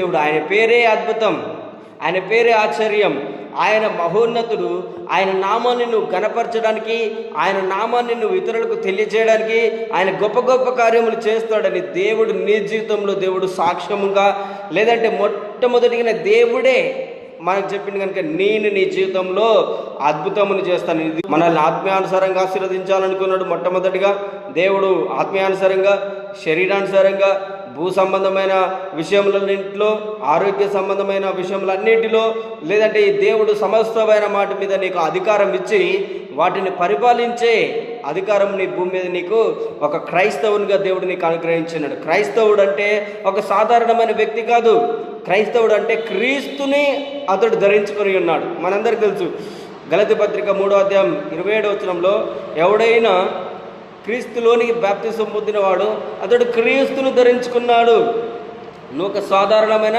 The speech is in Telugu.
దేవుడు ఆయన పేరే అద్భుతం ఆయన పేరే ఆశ్చర్యం. ఆయన మహోన్నతుడు ఆయన నామాన్ని నువ్వు కనపరచడానికి ఆయన నామాన్ని నువ్వు ఇతరులకు తెలియజేయడానికి ఆయన గొప్ప గొప్ప కార్యములు చేస్తాడని దేవుడు నీ జీవితంలో దేవుడు సాక్ష్యముగా లేదంటే మొట్టమొదటిగా దేవుడే మనకు చెప్పింది కనుక నేను నీ జీవితంలో అద్భుతమును చేస్తాను. ఇది మనల్ని ఆత్మీయానుసారంగా ఆశీర్వదించాలనుకున్నాడు మొట్టమొదటిగా. దేవుడు ఆత్మీయానుసారంగా శరీరానుసారంగా భూ సంబంధమైన విషయములన్నింటిలో ఆరోగ్య సంబంధమైన విషయములన్నింటిలో లేదంటే ఈ దేవుడు సమస్తమైన మాట మీద నీకు అధికారం ఇచ్చి వాటిని పరిపాలించే అధికారం నీ భూమి మీద నీకు ఒక క్రైస్తవునిగా దేవుడు నీకు అనుగ్రహించినాడు. క్రైస్తవుడు అంటే ఒక సాధారణమైన వ్యక్తి కాదు. క్రైస్తవుడు అంటే క్రీస్తుని అతడు ధరించుకొని ఉన్నాడు. మనందరికీ తెలుసు. గలతి పత్రిక మూడో అధ్యాయం ఇరవై ఏడవచనంలో ఎవడైనా క్రీస్తులోనికి బాప్తిసం పొందినవాడు అతడు క్రీస్తును ధరించుకున్నాడు. నువ్వు ఒక సాధారణమైన